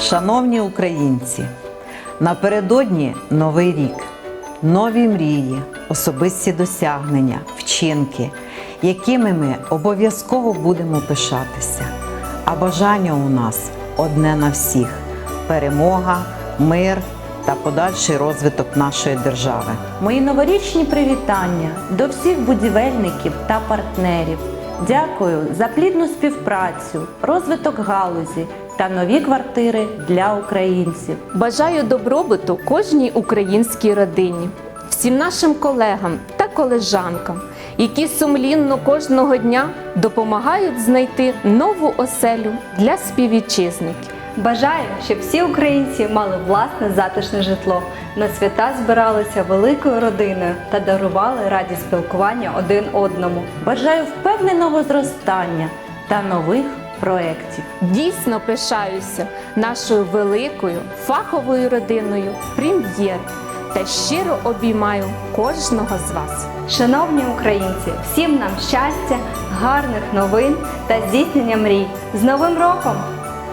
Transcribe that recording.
Шановні українці, напередодні новий рік, нові мрії, особисті досягнення, вчинки, якими ми обов'язково будемо пишатися. А бажання у нас одне на всіх перемога, мир та подальший розвиток нашої держави. Мої новорічні привітання до всіх будівельників та партнерів. Дякую за плідну співпрацю, розвиток галузі та нові квартири для українців. Бажаю добробуту кожній українській родині, всім нашим колегам та колежанкам, які сумлінно кожного дня допомагають знайти нову оселю для співвітчизників. Бажаю, щоб всі українці мали власне затишне житло, на свята збиралися великою родиною та дарували радість спілкування один одному. Бажаю впевненого зростання та нових проєктів. Дійсно пишаюся нашою великою фаховою родиною прем'єр та щиро обіймаю кожного з вас. Шановні українці, всім нам щастя, гарних новин та здійснення мрій. З Новим роком!